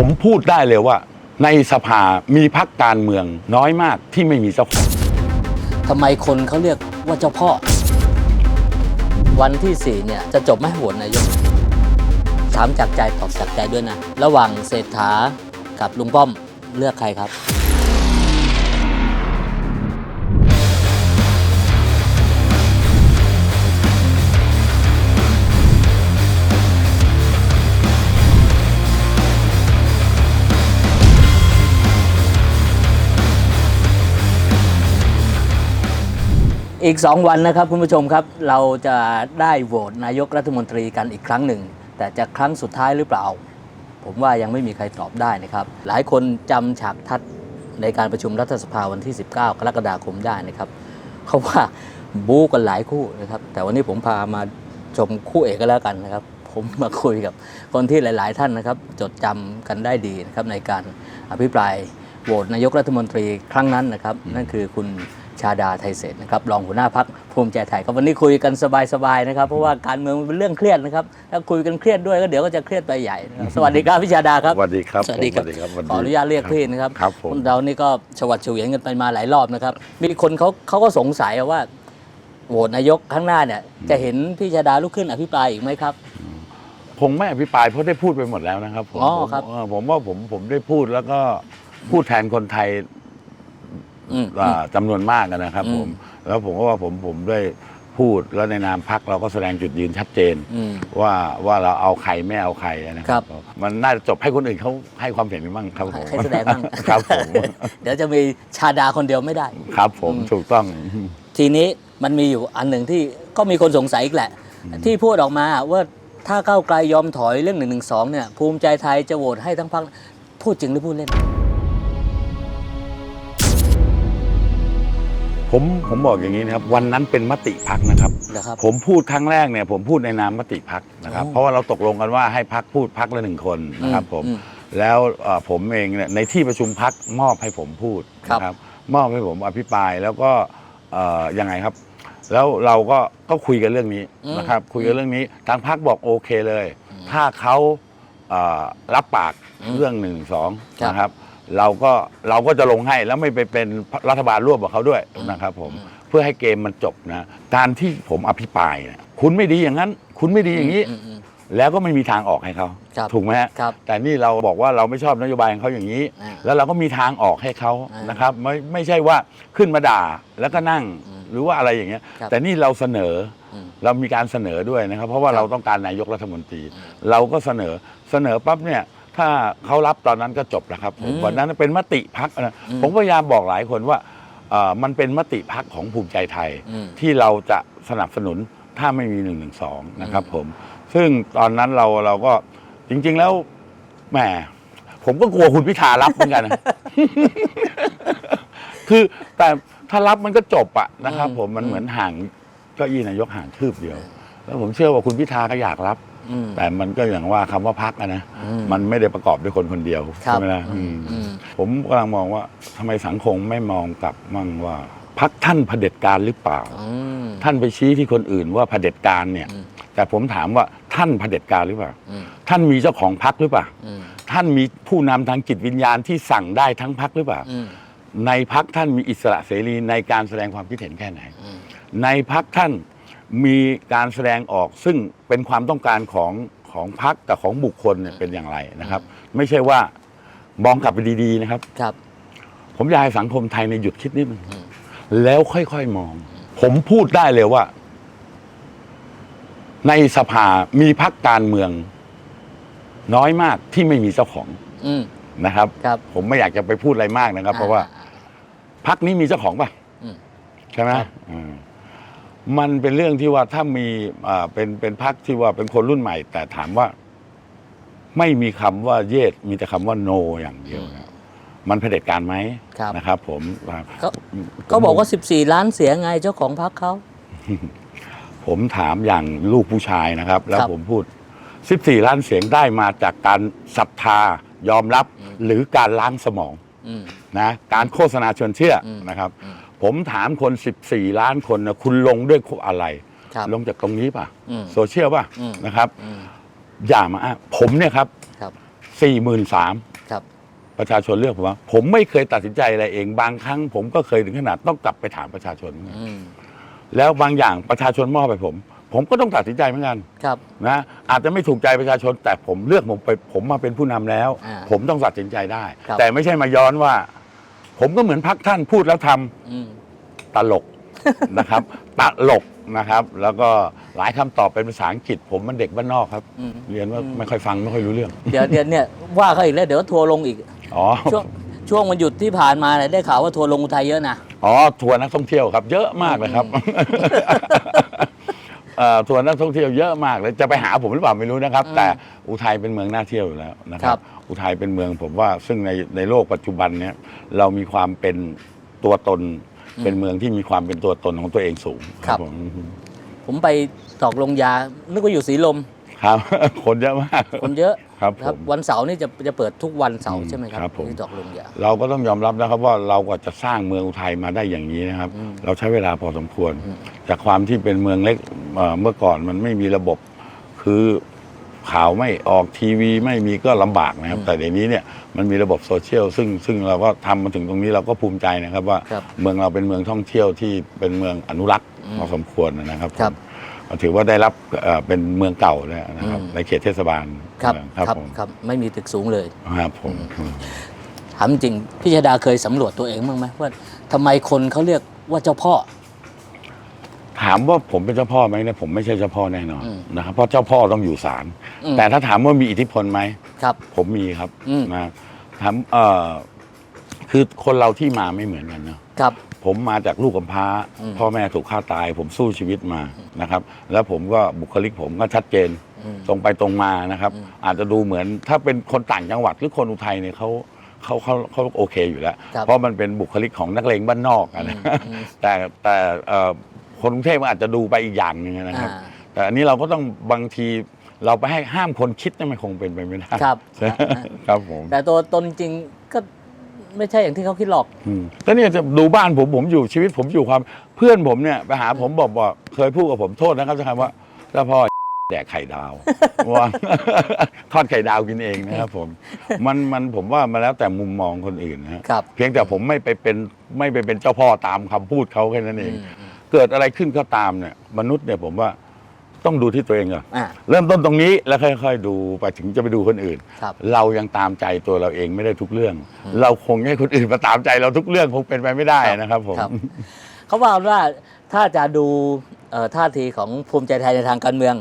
ผมพูดได้เลยว่า ในสภามีพักการเมืองน้อยมากที่ไม่มีเจ้าของทำไมคนเขาเรียกว่าเจ้าพ่อ วันที่สี่เนี่ย จะจบไหมโหวตนายกถามจากใจตอบจากใจด้วยนะ ระหว่างเศรษฐากับลุงป้อมเลือกใครครับ อีก 2 วันนะครับคุณผู้ชมครับ เราจะได้โหวตนายกรัฐมนตรีกันอีกครั้งหนึ่ง แต่จะครั้งสุดท้ายหรือเปล่า ผมว่ายังไม่มีใครตอบได้นะครับ หลายคนจำฉากทัดในการประชุมรัฐสภาวันที่ 19 กรกฎาคมได้นะครับเขาว่าบู๊กันหลายคู่นะครับ แต่วันนี้ผมพามาชมคู่เอกก็แล้วกันนะครับ ผมมาคุยกับคนที่หลาย ๆ ท่านนะครับ จดจำกันได้ดีนะครับในการอภิปรายโหวตนายกรัฐมนตรีครั้งนั้นนะครับ นั่นคือคุณาดาไทยเศรษฐ์นะครับรองหัวหน้าพักภูมิใจไทยครับวันนี้คุยกันสบายๆนะครับเพราะว่าการเมืองมันเป็นเรื่องเครียดนะครับถ้าคุยกันเครียดด้วยก็เดี๋ยวก็จะเครียดไปใหญ่นะครับสวัสดีครับพี่ชาดาครับสวัสดีครับสวัสดีครับผมสวัสดีครับสวัสดีขออนุญาตเรียกพี่นะครับครับผมเรานี่ก็ชวัดเฉวียนกันไปมาหลายรอบนะครับ มีคนเขาเขาก็สงสัยว่าโหวตนายกข้างหน้าเนี่ย จะเห็นพี่ชาดาลุกขึ้นอภิปรายอีกไหมครับคงไม่อภิปรายเพราะได้พูดไปหมดแล้วนะครับผมอ๋อผมครับเออผมว่าผมผมได้พูดแล้วก็พูดแทนคนไทย อืม อ่าจำนวนมากนะครับ อืม ผม แล้วผมก็ว่าผมผมได้พูดแล้วในนามพักเราก็แสดงจุดยืนชัดเจน อืม ว่าว่าเราเอาใครไม่เอาใครนะคครัรับมันน่าจะจบให้คนอื่นเขาให้ความเห็นกันบ้างครับผมให้แสดงบ้าง ครับผม เดี๋ยวจะมีชาดาคนเดียวไม่ได้ ครับผมอืมถูกต้อง ทีนี้มันมีอยู่อันหนึ่งที่ก็มีคนสงสัยอีกแหละ ที่พูดออกมาว่าถ้าก้าวไกลยอมถอยเรื่องหนึ่งหนึ่งสองเนี่ย ภูมิใจไทยจะโหวตให้ทั้งพักพูดจริงหรือพูดเล่น ผมผมบอกอย่างนี้นะครับวันนั้นเป็นมติพักนะครับ นะครับ ผมพูดครั้งแรกเนี่ยผมพูดในนามมติพักนะครับ อ๋อเพราะว่าเราตกลงกันว่าให้พักพูดพักละหนึ่งคนนะครับผมอืมแล้วเอ่อผมเองเนี่ยในที่ประชุมพักมอบให้ผมพูดครับนะครับ มอบให้ผมอภิปรายแล้วก็เอ่อยังไงครับ แล้วเราก็ก็คุยกันเรื่องนี้อืมนะครับ คุยกันเรื่องนี้ทางพักบอกโอเคเลยอืมถ้าเขาเอ่อรับปากอืมเรื่องหนึ่งสองครับ นะครับ เราก็เราก็จะลงให้แล้วไม่ไปเป็นรัฐบาลร่วมกับเขาด้วยนะครับผมอืมเพื่อให้เกมมันจบนะการที่ผมอภิปรายเนี่ยคุณไม่ดีอย่างนั้น คุณไม่ดีอย่างนี้อืมอืมแล้วก็ไม่มีทางออกให้เขาครับถูกไหมฮะครับแต่นี่เราบอกว่าเราไม่ชอบนโยบายของเขาอย่างนี้อ่าแล้วเราก็มีทางออกให้เขาอ่านนะครับ ไม่ไม่ใช่ว่าขึ้นมาด่าแล้วก็นั่งอืมหรือว่าอะไรอย่างเงี้ยครับแต่นี่เราเสนออืมเรามีการเสนอด้วยนะครับ เพราะว่าครับเราต้องการนายกรัฐมนตรีอืมเราก็เสนอเสนอปั๊บเนี่ย ถ้าเขารับตอนนั้นก็จบแล้วครับผมอืมวันนั้นเป็นมติพักนะอืมผมพยายามบอกหลายคนว่าเอ่อมันเป็นมติพักของภูมิใจไทยอืมที่เราจะสนับสนุนถ้าไม่มีหนึ่งหนึ่งสองนะครับอืมผมซึ่งตอนนั้นเราเราก็จริง ๆแล้วแหมผมก็กลัวคุณพิธารับเหมือนกันนะคือแต่ถ้ารับมันก็จบอะนะครับ ผมมันเหมือนห่างเก็อี้นายกห่างคืบเดียว แล้วผมเชื่อว่าคุณพิธาก็อยากรับ อืม แต่มันก็อย่างว่าคำว่าพักอะนะอืมมันไม่ได้ประกอบด้วยคนคนเดียวครับใช่ไหมล่ะอืมอืม ผมกำลังมองว่าทำไมสังคมไม่มองกลับมั่งว่าพักท่านเผด็จการหรือเปล่า อืม ท่านไปชี้ที่คนอื่นว่าเผด็จการเนี่ย อืม แต่ผมถามว่าท่านเผด็จการหรือเปล่า อืมท่านมีเจ้าของพักหรือเปล่า อืมท่านมีผู้นำทางจิตวิญญาณที่สั่งได้ทั้งพักหรือเปล่า อืม ในพักท่านมีอิสระเสรีในการแสดงความคิดเห็นแค่ไหน อืม ในพักท่าน มีการแสดงออกซึ่งเป็นความต้องการของของพักกับของบุคคลเนี่ยเป็นอย่างไรนะครับ ไม่ใช่ว่ามองกลับไปดีๆนะครับ ครับ ผมอยากให้สังคมไทยในยหยุดคิดนิดนึงอืมแล้วค่อยๆมอง ผมพูดได้เลยว่า ในสภามีพักการเมือง น้อยมากที่ไม่มีเจ้าของอืม นะครับ ครับ ผมไม่อยากจะไปพูดอะไรมากนะครับ เพราะว่าอ่พักนี้มีเจ้าของป่ะ อืม ใช่ไหมครับ อืม มันเป็นเรื่องที่ว่าถ้ามีอ่าเป็นเป็นพักที่ว่าเป็นคนรุ่นใหม่ แต่ถามว่า ไม่มีคำว่าเยสมีแต่คำว่าโน อย่างเดียวนะมันเผด็จการไหมครับนะครับผมก็ก็บอกว่า 14 ล้านเสียงไงเจ้าของพรรคเขาผมถามอย่างลูกผู้ชายนะครับ แล้วครับผมพูด 14 ล้านเสียงได้มาจากการศรัทธายอมรับอืมหรือการล้างสมองอืมนะการโฆษณาชวนเชื่ออมนะครับอืม ผมถามคน 14 ล้านคนนะคุณลงด้วยอะไร ครับลงจากตรงนี้ป่ะ อืมโซเชียลป่ะอืม นะครับ อืมอย่ามาอ้างผมเนี่ยครับครับสี่หมื่นสามครับ ประชาชนเลือกผมว่าผมไม่เคยตัดสินใจอะไรเองบางครั้ง ผมก็เคยถึงขนาดต้องกลับไปถามประชาชนเหมือนกันอืมแล้วบางอย่างประชาชนมอบไปผม ผมก็ต้องตัดสินใจเหมือนกันครับ นะอาจจะไม่ถูกใจประชาชน แต่ผมเลือกผมไปผมมาเป็นผู้นำแล้ว อ่าผมต้องตัดสินใจได้ ครับ แต่ไม่ใช่มาย้อนว่า ผมก็เหมือนพักท่านพูดแล้วทำ อืม ตลก นะครับ ตลกนะครับ แล้วก็หลายคำตอบเป็นภาษาอังกฤษ ผมมันเด็กบ้านนอกครับ อืม เรียนว่าอืมไม่ค่อยฟังไม่ค่อยรู้เรื่อง เดี๋ยวเดี๋ยวเนี่ยว่าเขาอีกแล้วเดี๋ยวทัวร์ลงอีก อ๋อ ช่วงช่วงวันหยุดที่ผ่านมาเนี่ยได้ข่าวว่าทัวร์ลงอุทัยเยอะนะ อ๋อ ทัวร์นักท่องเที่ยวครับ เยอะมากเลยครับ เอ่อทัวร์นักท่องเที่ยวเยอะมากเลยจะไปหาผมหรือเปล่าไม่รู้นะครับอืมแต่อุทัยเป็นเมืองน่าเที่ยวอยู่แล้วนะคครัรับ บ อุทัยเป็นเมืองผมว่าซึ่งในในโลกปัจจุบันเนี้ยเรามีความเป็นตัวตน เป็นเมืองที่มีความเป็นตัวตนของตัวเองสูงผม ผมไปตอกลงยานึกว่าอยู่สีลม ครับ คนเยอะมาก คนเยอะครับครับผมวันเสาร์นี่จะจะเปิดทุกวันเสาร์อืมใช่ไหมครับครับผมที่ตอกลงยาเราก็ต้องยอมรับนะครับว่าเราก็จะสร้างเมืองอุทัยมาได้อย่างนี้นะครับอืมเราใช้เวลาพอสมควรอืมจากความที่เป็นเมืองเล็กเอ่อเมื่อก่อนมันไม่มีระบบ คือข่าวไม่ออกทีวีไม่มีก็ลำบากนะครับ แต่เดี๋ยวนี้เนี่ยมันมีระบบโซเชียลซึ่งซึ่งเราก็ทำมาถึงตรงนี้เราก็ภูมิใจนะครับว่าครับเมืองเราเป็นเมืองท่องเที่ยวที่เป็นเมืองอนุรักษ์อืมพอสมควรนะครับครับผม ถือว่าได้รับเอ่อเป็นเมืองเก่าเลยนะครับอืมในเขตเทศบาลครับครับครับผมครับไม่มีตึกสูงเลยครับผมถามจริงพี่ชาดาเคยสำรวจตัวเองบ้างไหมว่าทำไมคนเขาเรียกว่าเจ้าพ่อ ถามว่าผมเป็นเจ้าพ่อไหมเนี่ยผมไม่ใช่เจ้าพ่อแน่นอนอืมนะครับเพราะเจ้าพ่อต้องอยู่ศาลอืมแต่ถ้าถามว่ามีอิทธิพลไหมครับ ผมมีครับอืมนะถามเอ่อคือคนเราที่มาไม่เหมือนกันเนาะครับ ผมมาจากลูกกำพร้าอืมพ่อแม่ถูกฆ่าตาย ผมสู้ชีวิตมานะครับ แล้วผมก็บุคลิกผมก็ชัดเจนอืมตรงไปตรงมานะครับอืมอาจจะดูเหมือนถ้าเป็นคนต่างจังหวัดหรือคนอุทัยเนี่ยเขาเขาเขาเขาโอเคอยู่แล้วครับเพราะมันเป็นบุคลิกของนักเลงบ้านนอกอะนะอืมอืมแต่แต่เอ่อคนกรุงเทพมันอาจจะดูไปอีกอย่างหนึงนะครับอ่าแต่อันนี้เราก็ต้องบางทีเราไปให้ห้ามคนคิดเนี่ยมันคงเป็นไปไม่ได้ครับใช่ครับผมแต่ตัวตนจริงก็ ไม่ใช่อย่างที่เขาคิดหรอก อืมแล้วเนี่ยจะดูบ้านผมผมอยู่ชีวิตผมอยู่ความเพื่อนผมเนี่ยไปหาผมบอกบอกเคยพูดกับผมโทษนะครับจะคำว่าเจ้าพ่อ แดกไข่ดาวว่า ทอดไข่ดาวกินเองนะครับผม มันมันผมว่ามาแล้วแต่มุมมองคนอื่นนะฮะครับ เพียงแต่ผมไม่ไปเป็นไม่ไปเป็นเจ้าพ่อตามคำพูดเขาแค่นั้นเอง อืมอืมเกิดอะไรขึ้นก็ตามเนี่ยมนุษย์เนี่ยผมว่า ต้องดูที่ตัวเองก่อนอ่า เริ่มต้นตรงนี้แล้วค่อย ๆ ดูไปถึงจะไปดูคนอื่น ครับ เรายังตามใจตัวเราเองไม่ได้ทุกเรื่องอืมเราคงให้คนอื่นมาตามใจเราทุกเรื่องคงเป็นไปไม่ได้นะครับผม ครับ เขาว่าว่าถ้าจะดูเอ่อท่าทีของภูมิใจไทยในทางการเมือง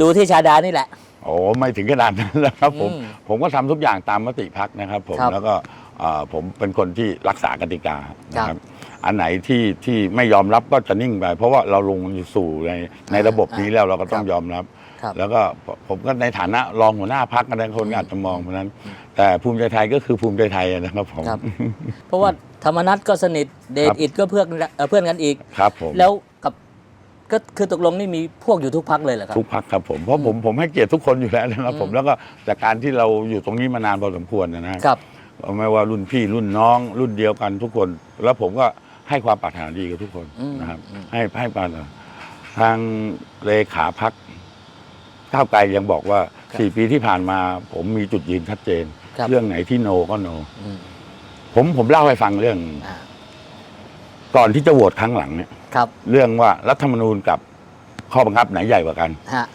ดูที่ชาดานี่แหละ โอ้ไม่ถึงขนาดนั้นนะครับผม อืมผมก็ทำทุกอย่างตามมติพักนะครับผมครับแล้วก็เอ่อ ผมเป็นคนที่รักษากติกานะคครัรับบอันไหนที่ที่ไม่ยอมรับก็จะนิ่งไป เพราะว่าเราลงสู่ในในระบบนี้แล้วเราก็ต้องครับยอมรับครับ แล้วก็ผมก็ในฐานะรองหัวหน้าพักกันคนก็อาจจะมองเพราะนั้น แต่ภูมิใจไทยก็คือภูมิใจไทยนะครับผมครับเพราะว่าธรรมนัตก็สนิทเดคชรับอิดก็เพื่อนเอ่อเพื่อนกันอีกครับผมแล้วกับก็คือตกลงนี่มีพวกอยู่ทุกพักเลยเหรอครับทุกพักครับผมเพราะผมผมให้เกียรติทุกคนอยู่แล้วนะครับผมอืมแล้วก็จากการที่เราอยู่ตรงนี้มานานพอสมควรนะนะครับ ไม่ว่ารุ่นพี่รุ่นน้อง รุ่นเดียวกันทุกคน แล้วผมก็ให้ความปรารถนาดีกับทุกคนอืมนะครับอืมให้ให้ปรารถนาทางเลขาพักก้าวไกลยังบอกว่าสี่ปีที่ผ่านมา ผมมีจุดยืนชัดเจนครับเรื่องไหนที่โนก็โนอืมผมผมเล่าให้ฟังเรื่องอ่าก่อนที่จะโหวตครั้งหลังเนี่ยครับเรื่องว่ารัฐธรรมนูญกับข้อบังคับไหนใหญ่กว่ากันฮะ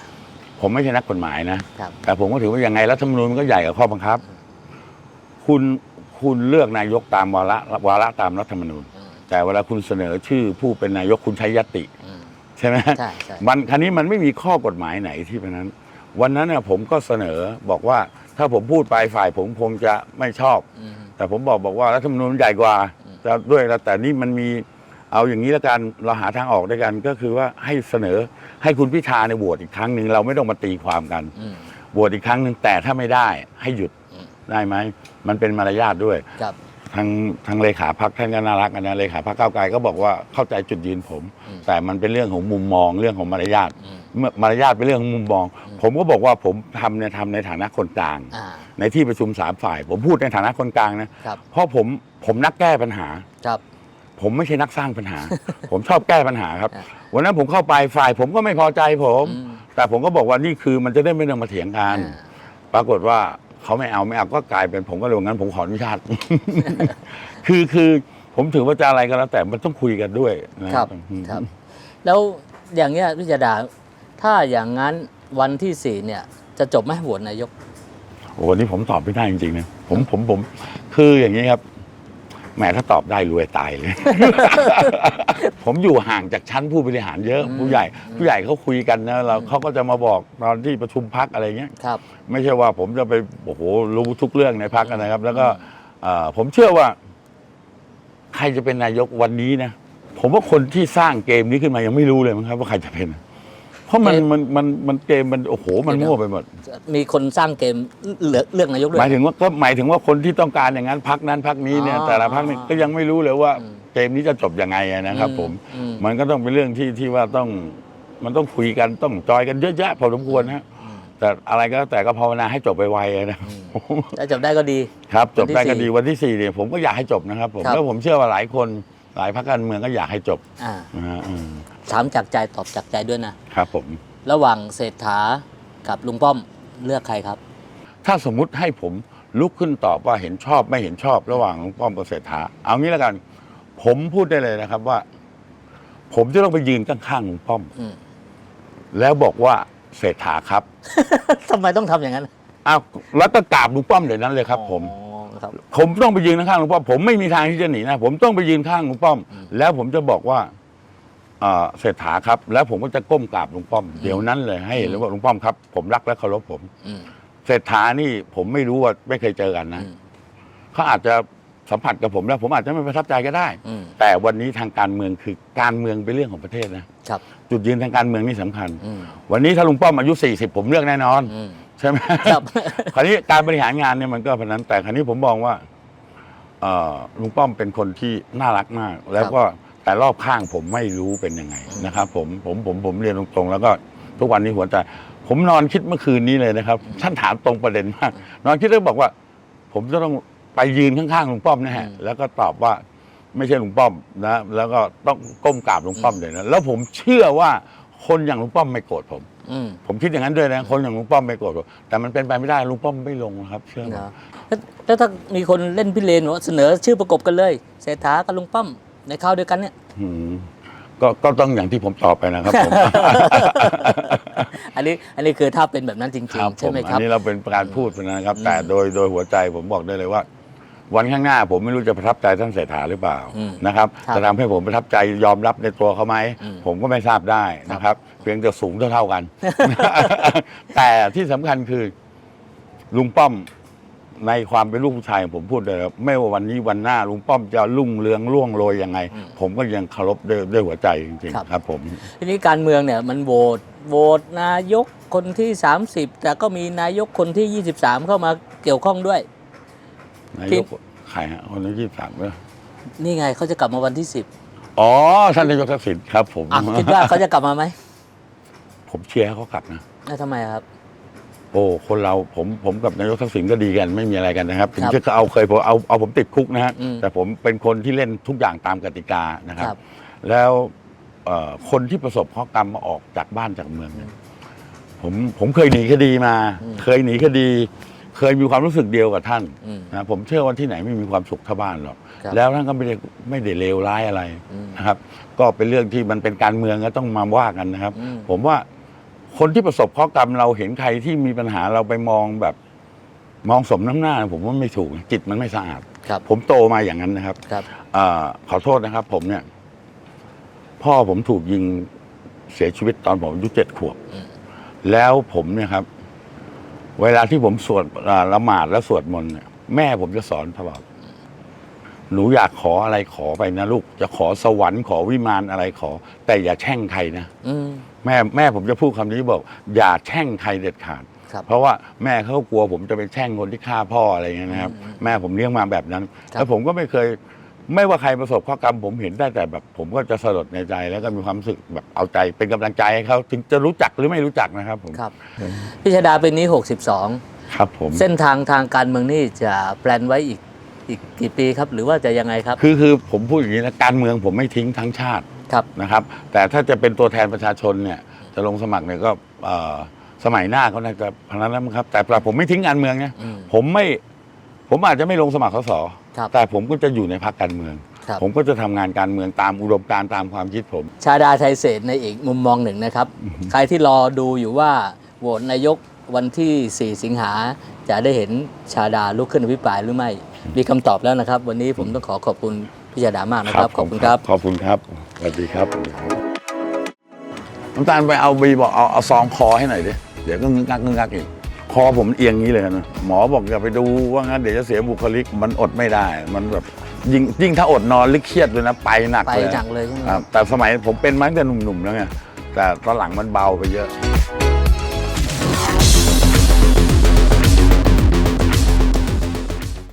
ผมไม่ใช่นักกฎหมายนะครับแต่ผมก็ถือว่ายังไงรัฐธรรมนูญมันก็ใหญ่กว่าข้อบังคับ คุณคุณเลือกนายกตามวาระวาระตามรัฐธรรมนูญอืมแต่เวลาคุณเสนอชื่อผู้เป็นนายกคุณใช้ยติอืมใช่ไหมใช่ใช่มันคันนี้มันไม่มีข้อกฎหมายไหนที่เป็นนั้น วันนั้นเนี่ยผมก็เสนอบอกว่าถ้าผมพูดไปฝ่ายผมคงจะไม่ชอบอืมแต่ผมบอกบอกว่ารัฐธรรมนูญใหญ่กว่าอืมแต่ด้วยแล้วแต่นี่มันมีเอาอย่างนี้แล้วกันเราหาทางออกด้วยกันก็คือว่าให้เสนอให้คุณพิธาในยโหวตอีกครั้งหนึ่งเราไม่ต้องมาตีความกันอืมโหวตอีกครั้งหนึ่งแต่ถ้าไม่ได้ให้หยุดอืม ได้ไหมมันเป็นมารยาทด้วยครับ ทางทางเลขาพักท่านก็น่ารักนะเลขาพักก้าวไกลก็บอกว่าเข้าใจจุดยืนผม อืม แต่มันเป็นเรื่องของมุมมองเรื่องของมารยาทอืมเมื่อมารยาทเป็นเรื่องของมุมมอง ผมก็บอกว่าผมทำเนี่ยทำในฐานะคนกลาง อ่าในที่ประชุมสามฝ่าย ผมพูดในฐานะคนกลางนะครับเพราะผมผมนักแก้ปัญหา ครับ ผมไม่ใช่นักสร้างปัญหา ผมชอบแก้ปัญหาครับ อ่าวันนั้นผมเข้าไปฝ่าย ผมก็ไม่พอใจผม อืมแต่ผมก็บอกว่านี่คือมันจะได้ไม่ต้องมาเถียงกัน อ่า ปรากฏว่า เขาไม่เอาไม่เอาก็กลายเป็นผมก็เลยว่างั้นผมขออนุญาต คือคือผมถือว่าจะอะไรก็แล้วแต่มันต้องคุยกันด้วยนะครับอืมครับ แล้วอย่างเงี้ยพิจารณาถ้าอย่างนั้นวันที่สี่เนี่ย จะจบไหมโหวตนายก โอ้โหนี่ผมตอบไม่ได้จริงๆนะผมผมผม คืออย่างนี้ครับ แหมถ้าตอบได้รวยตายเลย ผมอยู่ห่างจากชั้นผู้บริหารเยอะอืมผู้ใหญ่ ผู้ใหญ่เขาคุยกันนะเราเขาก็จะมาบอกตอนที่ประชุมพักอะไรเงี้ยครับ ไม่ใช่ว่าผมจะไปโอ้โหรู้ทุกเรื่องในพักนะครับ แล้วก็เอ่อผมเชื่อว่า ใครจะเป็นนายกวันนี้นะผมว่าคนที่สร้างเกมนี้ขึ้นมายังไม่รู้เลยมั้งครับ ว่าใครจะเป็น เพราะมันเกมมันมันมันเกมมันโอ้โหมันมั่วไปหมด มีคนสร้างเกมเลือกเลือกนายกด้วหยมายถึงว่าก็หมายถึงว่าคนที่ต้องการอย่างนั้นพักนั้นพักนี้เนี่ยอ๋อแต่ละพักนี่ก็ยังไม่รู้เลยว่าอืมเกมนี้จะจบยังไงอะนะครับ ผม อืม มันก็ต้องเป็นเรื่องที่ที่ว่าต้องมันต้องคุยกันต้องจอยกันเยอะแยะพอสมควรนะอืมแต่อะไรก็แล้วแต่ก็ภาวนาให้จบไปไวๆนะอืมถ้าจบได้ก็ดี ครับจบได้วันที่ก็สี่ดีวันที่สี่เนี่ยผมก็อยากให้จบนะครับ ผมครับ แล้วผมเชื่อว่าหลายคนหลายพรรคการเมืองก็อยากให้จบอ่า นะฮะอืม ถามจากใจตอบจากใจด้วยนะ ครับผม ระหว่างเศรษฐากับลุงป้อมเลือกใครครับ ถ้าสมมุติให้ผมลุกขึ้นตอบว่าเห็นชอบไม่เห็นชอบระหว่างลุงป้อมกับเศรษฐาเอางี้แล้วกัน ผมพูดได้เลยนะครับว่า ผมจะต้องไปยืนข้างๆลุงป้อม อืม แล้วบอกว่าเศรษฐาครับทำไมต้องทำอย่างนั้นอ้าวแล้วก็กราบลุงป้อมเดี๋ยวนั้นเลยครับ ผม อ๋อครับ ผมต้องไปยืนข้างๆลุงป้อมผมไม่มีทางที่จะหนีนะ ผมต้องไปยืนข้างลุงป้อมอืมแล้วผมจะบอกว่าเอ่อเศรษฐาครับ แล้วผมก็จะก้มกราบลุงป้อม เดี๋ยวนั้นเลยให้เห็นเลยว่าลุงป้อมครับ ผมรักและเคารพผม อืม เศรษฐานี่ผมไม่รู้ว่าไม่เคยเจอกันนะอืม เขาอาจจะสัมผัสกับผมแล้ว ผมอาจจะไม่ประทับใจก็ได้ อืมแต่วันนี้ทางการเมืองคือการเมืองเป็นเรื่องของประเทศนะครับ จุดยืนทางการเมืองนี่สำคัญ อืมวันนี้ถ้าลุงป้อมอายุ 40 ผมเลือกแน่นอน อืม ใช่ไหมครับ คราวนี้การบริหารงานเนี่ยมันก็เพราะนั้นแต่คราวนี้ผมมองว่าเอ่อลุงป้อมเป็นคนที่น่ารักมาก แล้วก็ แต่รอบข้างผมไม่รู้เป็นยังไงนะครับผมผมผมผมเรียนตรงๆ แล้วก็ทุกวันนี้หัวใจผมนอนคิดเมื่อคืนนี้เลยนะครับท่านถามตรงประเด็นมาก นอนคิดแล้วบอกว่า ผมจะต้องไปยืนข้างๆลุงป้อมนะฮะอืมแล้วก็ตอบว่าไม่ใช่ลุงป้อมนะ แล้วก็ต้องก้มกราบลุงป้อมเลยนะแล้วผมเชื่อว่าคนอย่างลุงป้อมไม่โกรธผมอืมผมคิดอย่างนั้นด้วยนะคนอย่างลุงป้อมไม่โกรธผมแต่มันเป็นไปไม่ได้ลุงป้อมไม่ลงนะครับ เชื่อผมนะแล้วแล้วถ้ามีคนเล่นพิเรนบอกว่าเสนอชื่อประกบกันเลยเศรษฐากับลุงป้อม ในข้าวเดียวกันเนี่ย อืมก็ก็ต้องอย่างที่ผมตอบไปนะครับผม อันนี้อันนี้คือถ้าเป็นแบบนั้นจริงครับๆผใช่มไหมคอัรับ นนี้เราเป็นการพูดไปนะครับ อืม แต่โดยโดยหัวใจผมบอกได้เลยว่า วันข้างหน้าผมไม่รู้จะประทับใจท่านเศรษฐาหรือเปล่าอืมนะครับครับจะทำให้ผมประทับใจยอมรับในตัวเขาไหมอืมผมก็ไม่ทราบได้นะครับ เพียงแต่สูงเท่าๆกัน แต่ที่สำคัญคือ ลุงป้อม ในความเป็นลูกผู้ชายของผมพูดเลยครับไม่ว่าวันนี้วันหน้าลุงป้อมจะรุ่งเรืองร่วงโรยยังไงอืมผมก็ยังเคารพด้วยด้วยหัวใจจริงครับ ๆครับผม ทีนี้การเมืองเนี่ยมันโหวตโหวตนายกคนที่ 30 แต่ก็มีนายกคนที่ 23 เข้ามาเกี่ยวข้องด้วย นายที่กใครฮะคนที่ยี่สิบสามเนี่ไงเขาจะกลับมาวันที่อ๋อท่านนายกทักษิณครับผม10อะคิดว่าเขาจะกลับมาไหมผมเชียร์ให้เขากลับนะ แล้วทำไมครับ โอ้คนเราผมผมกับนายกทักษิณก็ดีกันไม่มีอะไรกันนะครับถึงครับจะเขาเอาเคยผมเอาเอาผมติดคุกนะฮะอืม แต่ผมเป็นคนที่เล่นทุกอย่างตามกติกานะคครัรับบแล้วเอ่อคนที่ประสบข้อกรรมมาออกจากบ้านจากเมืองเนี่ยผมผมเคยหนีคดีมา อืม เคยหนีคดี เคยมีความรู้สึกเดียวกับท่านอืม นะผมเชื่อว่าที่ไหนไม่มีความสุขเท่าบ้านหรอกครับ แล้วท่านก็ไม่ได้ไม่ได้เลวร้ายอะไรอืม นะครับ ก็เป็นเรื่องที่มันเป็นการเมืองก็ต้องมาว่ากันนะครับ อืม ผมว่า คนที่ประสบข้อกรรมเราเห็นใครที่มีปัญหาเราไปมองแบบ มองสมน้ำหน้า ผมว่าไม่ถูกจิตมันไม่สะอาด ครับ ผมโตมาอย่างนั้นนะครับครับอาขอโทษนะครับ ผมเนี่ย พ่อผมถูกยิงเสียชีวิตตอนผมอายุเจ็ดขวบ อืม แล้วผมเนี่ยครับ เวลาที่ผมสวดอ่าละหมาดและสวดมนต์เนี่ยแม่ผมจะสอนตลอด หนูอยากขออะไรขอไปนะลูก จะขอสวรรค์ขอวิมานอะไรขอ แต่อย่าแช่งใครนะอืม แม่แม่ผมจะพูดคำนี้บอก อย่าแช่งใครเด็ดขาด ครับ เพราะว่าแม่เขาก็กลัวผมจะไปแช่งคนที่ฆ่าพ่ออะไรอย่างเงี้ยนะครับ อืมแม่ผมเลี้ยงมาแบบนั้นครับ แล้วผมก็ไม่เคย ไม่ว่าใครประสบข้อกรรม ผมเห็นได้แต่แบบ ผมก็จะสลดในใจแล้วก็มีความรู้สึกแบบเอาใจเป็นกำลังใจให้เขาถึงจะรู้จักหรือไม่รู้จักนะครับ ผมครับพิชดาเป็นนี้ 62 ครับผม เส้นทางทางการเมืองนี่จะแปลนไว้อีก อีกกี่ปีครับ หรือว่าจะยังไงครับคือคือผมพูดอย่างนี้นะการเมืองผมไม่ทิ้งทั้งชาติครับ นะครับ แต่ถ้าจะเป็นตัวแทนประชาชนเนี่ยจะลงสมัครเนี่ยก็เอ่อสมัยหน้าเขาน่าจะพนันแล้วมั้งครับ แต่ผมไม่ทิ้งการเมืองนะอืม ผมไม่ผมอาจจะไม่ลงสมัครสสครับแต่ผมก็จะอยู่ในพรรคการเมือง ครับ ผมก็จะทำงานการเมืองตามอุดมการณ์ตามความคิดผม ชาดาไทยเศรษฐ์ในอีกมุมมองหนึ่งนะครับ ใครที่รอดูอยู่ว่าโหวตนายกวันที่ 4 สิงหาจะได้เห็นชาดาลุกขึ้นอภิปรายหรือไม่ มีคำตอบแล้วนะครับ วันนี้ผมต้องขอขอบคุณพี่ชาดามากนะครับ ขอบคุณครับ ขอบคุณครับสวัสดีครับน้ำตาลไปเอาบีบอกเอาเอาซองคอให้หน่อยดิเดี๋ยวก็งึกงักงึกงักอีกคอผมเอียงงี้เลยนะหมอบอกอย่าไปดูว่างั้นเดี๋ยวจะเสียบุคลิกมันอดไม่ได้ มันแบบยิ่งยิ่งถ้าอดนอนหรือเครียดด้วยนะไปหนักไปเลยหนักเลยใช่ไหมครับแต่สมัยผมเป็นมาตั้งแต่หนุ่มๆแล้วไงแต่ตอนหลังมันเบาไปเยอะค